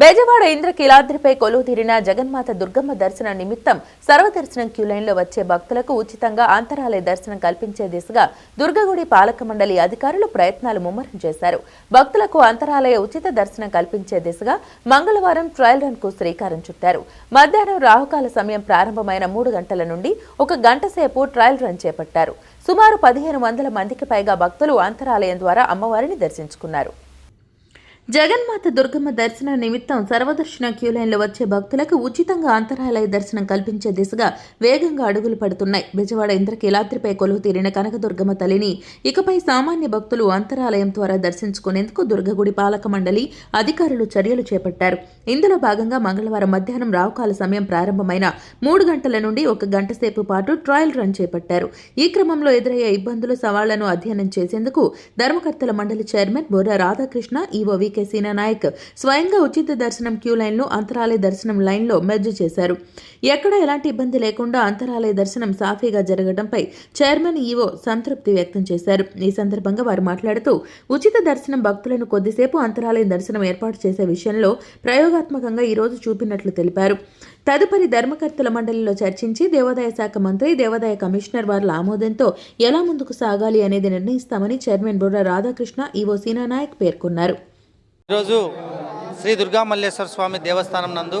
బేజవాడ ఇంద్రకీలాద్రిపై కొలువు తీరిన జగన్మాత దుర్గమ్మ దర్శన నిమిత్తం సర్వదర్శనం క్యూ లైన్లో వచ్చే భక్తులకు ఉచితంగా అంతరాలయ దర్శనం కల్పించే దిశగా దుర్గగుడి పాలక మండలి అధికారులు ప్రయత్నాలు ముమ్మరం చేశారు. భక్తులకు అంతరాలయ ఉచిత దర్శనం కల్పించే దిశగా మంగళవారం ట్రయల్ రన్కు శ్రీకారం చుట్టారు. మధ్యాహ్నం రాహుకాల సమయం ప్రారంభమైన మూడు గంటల నుండి ఒక గంట సేపు ట్రయల్ రన్ చేపట్టారు. సుమారు పదిహేను వందల మందికి పైగా భక్తులు అంతరాలయం ద్వారా అమ్మవారిని దర్శించుకున్నారు. జగన్మాత దుర్గమ్మ దర్శన నిమిత్తం సర్వదర్శన క్యూ లైన్లో వచ్చే భక్తులకు ఉచితంగా అంతరాలయ దర్శనం కల్పించే దిశగా వేగంగా అడుగులు పడుతున్నాయి. విజయవాడ ఇంద్రకీలాద్రిపై కొలువు తీరిన కనకదుర్గమ్మ తల్లిని ఇకపై సామాన్య భక్తులు అంతరాలయం ద్వారా దర్శించుకునేందుకు దుర్గగుడి పాలక మండలి అధికారులు చర్యలు చేపట్టారు. ఇందులో భాగంగా మంగళవారం మధ్యాహ్నం రావుకాల సమయం ప్రారంభమైన మూడు గంటల నుండి ఒక గంట సేపు పాటు ట్రయల్ రన్ చేపట్టారు. ఈ క్రమంలో ఎదురయ్యే ఇబ్బందులు సవాళ్ళను అధ్యయనం చేసేందుకు ధర్మకర్తల మండలి chairman Borra Radhakrishna EO VK Seena Nayak స్వయంగా ఉచిత దర్శనం క్యూ లైన్లు అంతరాలయ దర్శనం లైన్లో మెర్జ్ చేశారు. ఎక్కడ ఎలాంటి ఇబ్బంది లేకుండా అంతరాలయ దర్శనం సాఫీగా జరగడంపై చైర్మన్ ఈవో సంతృప్తి వ్యక్తం చేశారు. ఈ సందర్భంగా వారు మాట్లాడుతూ ఉచిత దర్శనం భక్తులను కొద్దిసేపు అంతరాలయ దర్శనం ఏర్పాటు చేసే విషయంలో ప్రయోగాత్మకంగా ఈ రోజు చూపినట్లు తెలిపారు. తదుపరి ధర్మకర్తల మండలిలో చర్చించి దేవాదాయ శాఖ మంత్రి దేవాదాయ కమిషనర్ వారి ఆమోదంతో ఎలా ముందుకు సాగాలి అనేది నిర్ణయిస్తామని చైర్మన్ బుర్ర రాధాకృష్ణ ఈవో సీనా నాయక్ పేర్కొన్నారు. ఈరోజు శ్రీ దుర్గా మల్లేశ్వర స్వామి దేవస్థానం నందు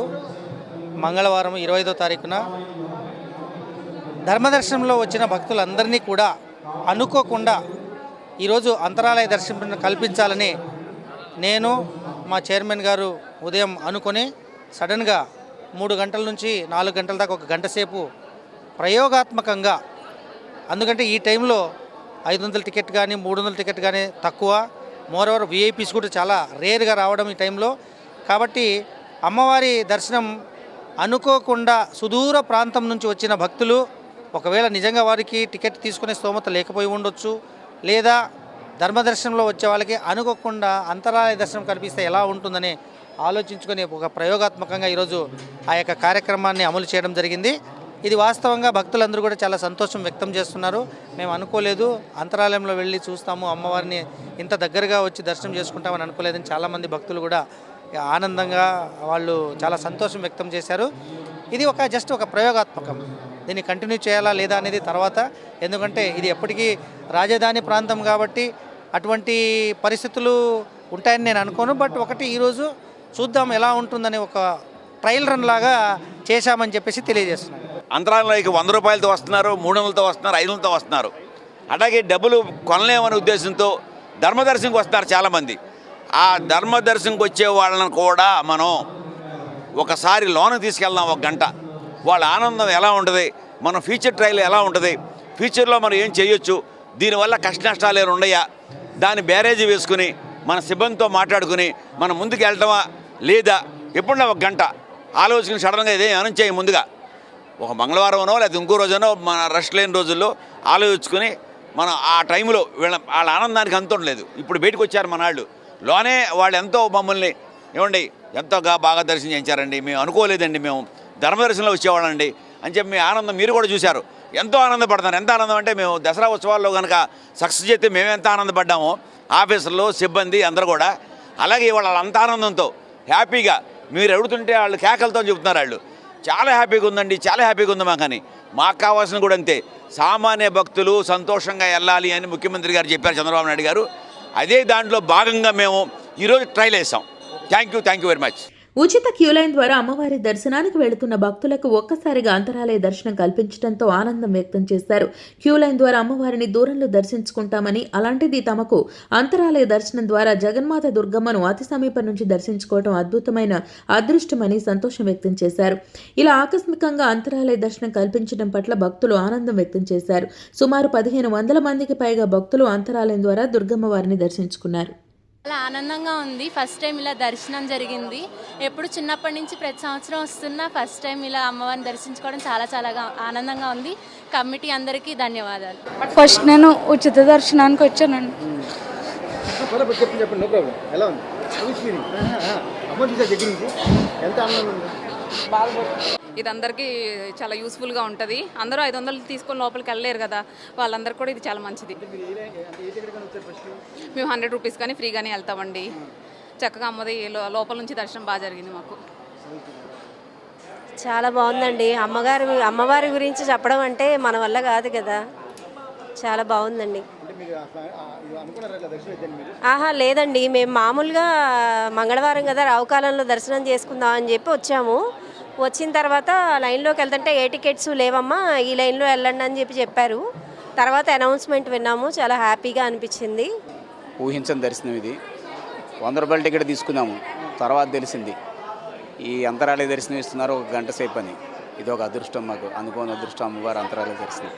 మంగళవారం ఇరవై ఐదో తారీఖున ధర్మదర్శనంలో వచ్చిన భక్తులందరినీ కూడా అనుకోకుండా ఈరోజు అంతరాలయ దర్శనం కల్పించాలని నేను మా చైర్మన్ గారు ఉదయం అనుకొని సడన్గా మూడు గంటల నుంచి నాలుగు గంటల దాకా ఒక గంట సేపు ప్రయోగాత్మకంగా అందుకంటే ఈ టైంలో ఐదు వందల టికెట్ కానీ మూడు వందల టికెట్ కానీ తక్కువ. మోర్ విఐపీస్ కూడా చాలా రేర్గా రావడం ఈ టైంలో. కాబట్టి అమ్మవారి దర్శనం అనుకోకుండా సుదూర ప్రాంతం నుంచి వచ్చిన భక్తులు ఒకవేళ నిజంగా వారికి టికెట్ తీసుకునే స్తోమత లేకపోయి ఉండొచ్చు లేదా ధర్మదర్శనంలో వచ్చే వాళ్ళకి అనుకోకుండా అంతరాలయ దర్శనం కనిపిస్తే ఎలా ఉంటుందని ఆలోచించుకొని ఒక ప్రయోగాత్మకంగా ఈరోజు ఆ యొక్క కార్యక్రమాన్ని అమలు చేయడం జరిగింది. ఇది వాస్తవంగా భక్తులందరూ కూడా చాలా సంతోషం వ్యక్తం చేస్తున్నారు. మేము అనుకోలేదు. అంతరాలయంలో వెళ్ళి చూస్తాము. అమ్మవారిని ఇంత దగ్గరగా వచ్చి దర్శనం చేసుకుంటామని అనుకోలేదని చాలామంది భక్తులు కూడా ఆనందంగా వాళ్ళు చాలా సంతోషం వ్యక్తం చేశారు. ఇది ఒక జస్ట్ ఒక ప్రయోగాత్మకం. దీన్ని కంటిన్యూ చేయాలా లేదా అనేది తర్వాత. ఎందుకంటే ఇది ఎప్పటికీ రాజధాని ప్రాంతం కాబట్టి అటువంటి పరిస్థితులు ఉంటాయని నేను అనుకోను. బట్ ఒకటి ఈరోజు చూద్దాం ఎలా ఉంటుందని ఒక ట్రయల్ రన్ లాగా చేశామని చెప్పేసి తెలియజేస్తున్నాను. అంతరాలకి వంద రూపాయలతో వస్తున్నారు మూడు వందలతో వస్తున్నారు ఐదు వందలతో వస్తున్నారు. అలాగే డబ్బులు కొనలేమనే ఉద్దేశంతో ధర్మదర్శనంకి వస్తున్నారు చాలామంది. ఆ ధర్మదర్శనంకి వచ్చే వాళ్ళని కూడా మనం ఒకసారి లోన తీసుకెళ్దాం ఒక గంట. వాళ్ళ ఆనందం ఎలా ఉంటుంది? మన ఫ్యూచర్ ట్రయల్ ఎలా ఉంటుంది? ఫ్యూచర్లో మనం ఏం చేయొచ్చు? దీనివల్ల కష్ట నష్టాలు ఏమైనా ఉన్నాయా? దాన్ని బ్యారేజీ వేసుకుని మన సిబ్బందితో మాట్లాడుకుని మనం ముందుకు వెళ్ళటమా లేదా? ఎప్పుడన్నా ఒక గంట. ఆలోచించిన సడన్గా ఇదే అనౌన్స్ ముందుగా. ఒక మంగళవారమనో లేదా ఇంకో రోజునో మన రష్ లేని రోజుల్లో ఆలోచించుకొని మనం ఆ టైంలో వీళ్ళ వాళ్ళ ఆనందానికి అంతం లేదు. ఇప్పుడు బయటకు వచ్చారు మన వాళ్ళు. లోనే వాళ్ళు ఎంతో మమ్మల్ని ఏమండి ఎంతో బాగా దర్శనం చేయించారండి. మేము అనుకోలేదండి మేము. ధర్మదర్శనంలో వచ్చేవాళ్ళండి అని చెప్పి మీ ఆనందం మీరు కూడా చూశారు. ఎంతో ఆనందపడుతున్నారు ఎంత ఆనందం అంటే మేము దసరా ఉత్సవాల్లో కనుక సక్సెస్ చేస్తే మేము ఎంత ఆనందపడ్డామో ఆఫీసర్లు సిబ్బంది అందరూ కూడా. అలాగే వాళ్ళ అంత ఆనందంతో హ్యాపీగా మీరు అడుగుతుంటే వాళ్ళు కేకలతో చెబుతున్నారు వాళ్ళు. చాలా హ్యాపీగా ఉందండి చాలా హ్యాపీగా ఉంది మాకని. మాకు కావాల్సిన కూడా అంతే. సామాన్య భక్తులు సంతోషంగా వెళ్ళాలి అని ముఖ్యమంత్రి గారు చెప్పారు చంద్రబాబు నాయుడు గారు. అదే దాంట్లో భాగంగా మేము ఈరోజు ట్రైల్ వేసాం. Thank you thank you very much ఉచిత క్యూ లైన్ ద్వారా అమ్మవారి దర్శనానికి వెళుతున్న భక్తులకు ఒక్కసారిగా అంతరాలయ దర్శనం కల్పించడంతో ఆనందం వ్యక్తం చేశారు. క్యూ లైన్ ద్వారా అమ్మవారిని దూరంలో దర్శించుకుంటామని అలాంటిది తమకు అంతరాలయ దర్శనం ద్వారా జగన్మాత దుర్గమ్మను అతి సమీపం నుంచి దర్శించుకోవడం అద్భుతమైన అదృష్టమని సంతోషం వ్యక్తం చేశారు. ఇలా ఆకస్మికంగా అంతరాలయ దర్శనం కల్పించడం పట్ల భక్తులు ఆనందం వ్యక్తం చేశారు. సుమారు పదిహేను వందల మందికి పైగా భక్తులు అంతరాలయం ద్వారా దుర్గమ్మ వారిని దర్శించుకున్నారు. చాలా ఆనందంగా ఉంది. ఫస్ట్ టైం ఇలా దర్శనం జరిగింది. ఎప్పుడు చిన్నప్పటి నుంచి ప్రతి సంవత్సరం వస్తున్నా ఫస్ట్ టైం ఇలా అమ్మవారిని దర్శించుకోవడం చాలా చాలా ఆనందంగా ఉంది. కమిటీ అందరికీ ధన్యవాదాలు. ఫస్ట్ నేను ఉచిత దర్శనానికి వచ్చానండి. ఎలా ఉంది? ఎంత ఆనందంగా ఉంది? ఇది అందరికీ చాలా యూస్ఫుల్గా ఉంటుంది. అందరూ ఐదు వందలు తీసుకొని లోపలికి వెళ్ళలేరు కదా. వాళ్ళందరికీ కూడా ఇది చాలా మంచిది. మేము హండ్రెడ్ రూపీస్ కానీ ఫ్రీగానే వెళ్తామండి. చక్కగా అమ్మది లోపల నుంచి దర్శనం బాగా జరిగింది మాకు. చాలా బాగుందండి. అమ్మగారి అమ్మవారి గురించి చెప్పడం అంటే మన వల్ల కాదు కదా. చాలా బాగుందండి. ఆహా లేదండి. మేము మామూలుగా మంగళవారం కదా రావుకాలంలో దర్శనం చేసుకుందాం అని చెప్పి వచ్చాము. వచ్చిన తర్వాత లైన్లోకి వెళ్తుంటే ఏ టికెట్స్ లేవమ్మా ఈ లైన్లో వెళ్ళండి అని చెప్పి చెప్పారు. తర్వాత అనౌన్స్మెంట్ విన్నాము. చాలా హ్యాపీగా అనిపించింది. ఊహించని దర్శనం ఇది. వంద రూపాయల టికెట్ తీసుకున్నాము. తర్వాత తెలిసింది ఈ అంతరాలయ దర్శనం ఇస్తున్నారు ఒక గంట సేపు అని. ఇది ఒక అదృష్టం మాకు. అనుకోని అదృష్టం అమ్మవారు అంతరాలయ దర్శనం.